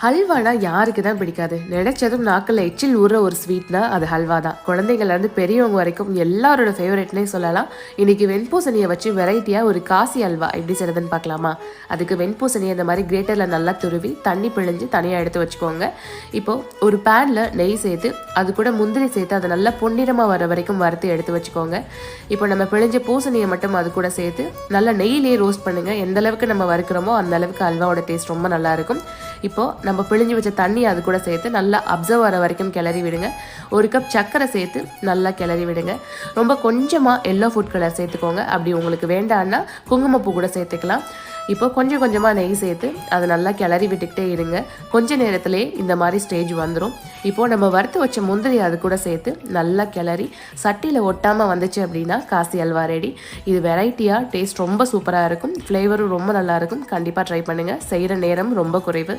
ஹல்வானா யாருக்கு தான் பிடிக்காது? நினைச்சதும் நாக்கில் எச்சில் ஊற ஒரு ஸ்வீட்னா அது ஹல்வா தான். குழந்தைங்கள்லேருந்து பெரியவங்க வரைக்கும் எல்லாரோட ஃபேவரட்னே சொல்லலாம். இன்னைக்கு வெண்பூசணியை வச்சு வெரைட்டியாக ஒரு காசி அல்வா எப்படி செய்யறதுன்னு பார்க்கலாமா? அதுக்கு வெண்பூசணியை இந்த மாதிரி கிரேட்டரில் நல்லா துருவி தண்ணி பிழிஞ்சு தனியாக எடுத்து வச்சுக்கோங்க. இப்போ ஒரு பேனில் நெய் சேர்த்து அது கூட முந்திரி சேர்த்து அதை நல்லா பொன்னிறமாக வர வரைக்கும் வறுத்து எடுத்து வச்சுக்கோங்க. இப்போ நம்ம பிழிஞ்ச பூசணியை மட்டும் அது கூட சேர்த்து நல்லா நெய்யிலே ரோஸ்ட் பண்ணுங்கள் எந்த அளவுக்கு நம்ம வறுக்கிறோமோ அந்த அளவுக்கு அல்வாவோட டேஸ்ட் ரொம்ப நல்லாயிருக்கும் இப்போது இப்போ நம்ம பிழிஞ்சு வச்ச தண்ணி அது கூட சேர்த்து நல்லா அப்சர்வ் வர வரைக்கும் கிளறி விடுங்க. ஒரு கப் சர்க்கரை சேர்த்து நல்லா கிளறி விடுங்க. ரொம்ப கொஞ்சமாக எல்லோ ஃபுட் கலர் சேர்த்துக்கோங்க. அப்படி உங்களுக்கு வேண்டான்னா குங்குமப்பூ கூட சேர்த்துக்கலாம். இப்போ கொஞ்சம் கொஞ்சமாக நெய் சேர்த்து அதை நல்லா கிளறி விட்டுக்கிட்டே இருங்க. கொஞ்ச நேரத்திலே இந்த மாதிரி ஸ்டேஜ் வந்துடும் இப்போது நம்ம வறுத்து வச்ச முந்திரி அது கூட சேர்த்து நல்லா கிளறி சட்டியில் ஒட்டாமல் வந்துச்சு அப்படின்னா காசி அல்வா ரெடி இது வெரைட்டியாக டேஸ்ட் ரொம்ப சூப்பராக இருக்கும். ஃப்ளேவரும் ரொம்ப நல்லாயிருக்கும் கண்டிப்பாக ட்ரை பண்ணுங்கள் செய்கிற நேரம் ரொம்ப குறைவு.